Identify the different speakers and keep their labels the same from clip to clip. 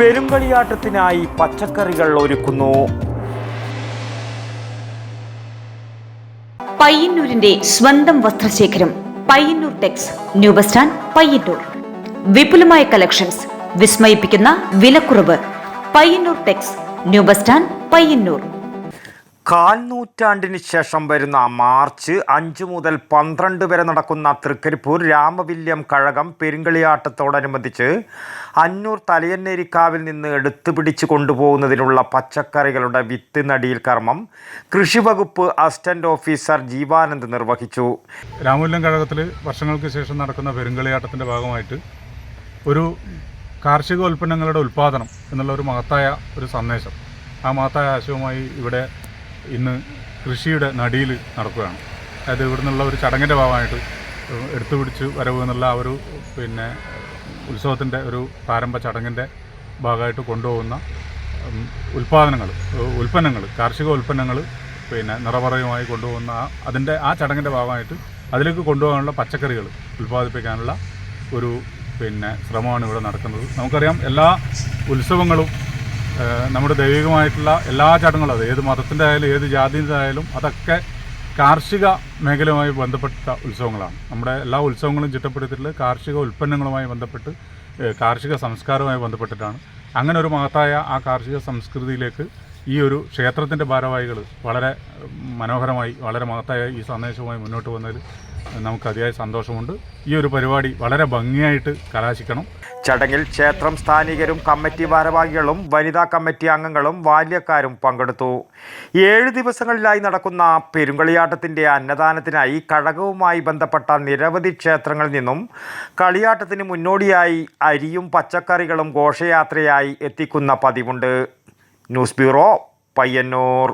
Speaker 1: പെരുങ്കളിയാട്ടത്തിനായി പച്ചക്കറികൾ ഒരുക്കുന്നു.
Speaker 2: പയ്യന്നൂരിന്റെ സ്വന്തം വസ്ത്രശേഖരം പയ്യന്നൂർ ടെക്സ് ന്യൂ പയ്യന്നൂർ. വിപുലമായ കളക്ഷൻസ് വിസ്മയിപ്പിക്കുന്ന വിലക്കുറവ് പയ്യന്നൂർ ടെക്സ് ന്യൂ പയ്യന്നൂർ.
Speaker 1: കാൽ നൂറ്റാണ്ടിന് ശേഷം വരുന്ന മാർച്ച് അഞ്ച് മുതൽ പന്ത്രണ്ട് വരെ നടക്കുന്ന തൃക്കരിപ്പൂർ രാമവില്യം കഴകം പെരുങ്കളിയാട്ടത്തോടനുബന്ധിച്ച് അന്നൂർ തലയന്നേരിക്കാവിൽ നിന്ന് എടുത്തു പിടിച്ചു കൊണ്ടുപോകുന്നതിനുള്ള പച്ചക്കറികളുടെ വിത്ത് നടിയിൽ കർമ്മം കൃഷി വകുപ്പ് അസിസ്റ്റന്റ് ഓഫീസർ ജീവാനന്ദ് നിർവഹിച്ചു.
Speaker 3: രാമവില്യം കഴകത്തിൽ വർഷങ്ങൾക്ക് ശേഷം നടക്കുന്ന പെരുങ്കളിയാട്ടത്തിന്റെ ഭാഗമായിട്ട് ഒരു കാർഷിക ഉൽപ്പന്നങ്ങളുടെ ഉൽപ്പാദനം എന്നുള്ള ഒരു മഹത്തായ ഒരു സന്ദേശം. ആ മഹത്തായ ആശയവുമായി ഇവിടെ ഇന്ന് കൃഷിയുടെ നടിയിൽ നടക്കുകയാണ്. അതായത് ഇവിടെ നിന്നുള്ള ഒരു ചടങ്ങിന്റെ ഭാഗമായിട്ട് എടുത്തു പിടിച്ച് വരവ് എന്നുള്ള ആ ഒരു പിന്നെ ഉത്സവത്തിന്റെ ഒരു പ്രാരംഭ ചടങ്ങിന്റെ ഭാഗമായിട്ട് കൊണ്ടുപോകുന്ന ഉൽപ്പാദനങ്ങൾ ഉൽപ്പന്നങ്ങൾ കാർഷിക ഉൽപ്പന്നങ്ങൾ പിന്നെ നിറപറയുമായി കൊണ്ടുപോകുന്ന അതിന്റെ ആ ചടങ്ങിന്റെ ഭാഗമായിട്ട് അതിലേക്ക് കൊണ്ടുപോകാനുള്ള പച്ചക്കറികൾ ഉൽപ്പാദിപ്പിക്കാനുള്ള ഒരു പിന്നെ ശ്രമമാണ് ഇവിടെ നടക്കുന്നത്. നമുക്കറിയാം എല്ലാ ഉത്സവങ്ങളും നമ്മുടെ ദൈവികമായിട്ടുള്ള എല്ലാ ചടങ്ങുകളും അത് ഏത് മതത്തിന്റെ ആയാലും ഏത് ജാതിന്റെ ആയാലും അതൊക്കെ കാർഷിക മേഖലയുമായി ബന്ധപ്പെട്ട ഉത്സവങ്ങളാണ്. നമ്മുടെ എല്ലാ ഉത്സവങ്ങളും ചിട്ടപ്പെടുത്തിയിട്ടുള്ളത് കാർഷിക ഉൽപ്പന്നങ്ങളുമായി ബന്ധപ്പെട്ട് കാർഷിക സംസ്കാരവുമായി ബന്ധപ്പെട്ടിട്ടാണ്. അങ്ങനെ ഒരു മഹത്തായ ആ കാർഷിക സംസ്കൃതിയിലേക്ക് ഈ ഒരു ക്ഷേത്രത്തിന്റെ ഭാരവാഹികൾ വളരെ മനോഹരമായി വളരെ മഹത്തായ ഈ സന്ദേശവുമായി മുന്നോട്ട് വന്നതിൽ നമുക്ക് അതിയായ സന്തോഷമുണ്ട്. ഈ ഒരു പരിപാടി വളരെ ഭംഗിയായിട്ട് കലാശിക്കണം.
Speaker 1: ചടങ്ങിൽ ക്ഷേത്രം സ്ഥാനികരും കമ്മിറ്റി ഭാരവാഹികളും വനിതാ കമ്മിറ്റി അംഗങ്ങളും ബാല്യക്കാരും പങ്കെടുത്തു. ഏഴ് ദിവസങ്ങളിലായി നടക്കുന്ന പെരുങ്കളിയാട്ടത്തിന്റെ അന്നദാനത്തിനായി കഴകവുമായി ബന്ധപ്പെട്ട നിരവധി ക്ഷേത്രങ്ങളിൽ നിന്നും കളിയാട്ടത്തിന് മുന്നോടിയായി അരിയും പച്ചക്കറികളും ഘോഷയാത്രയായി എത്തിക്കുന്ന പതിവുണ്ട്. News bureau Payyanur.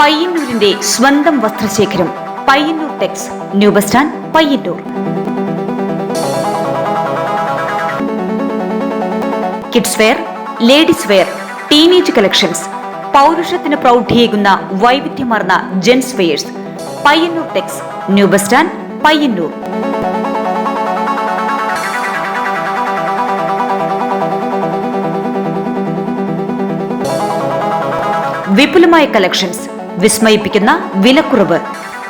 Speaker 2: പയ്യന്നൂരിന്റെ സ്വന്തം വസ്ത്രശേഖരം Payyanur Tex new bus stand Payyanur. Kids wear ladies wear teenage collections പൗരുഷത്തിന് പ്രൗഢിയേകുന്ന വൈവിധ്യമാർന്ന gents wears Payyanur Tex new bus stand Payyanur വിപുലമായ കളക്ഷൻസ് വിസ്മയിപ്പിക്കുന്ന വിലക്കുറവ്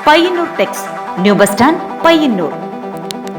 Speaker 2: Payyanur Tex new bus stand Payyanur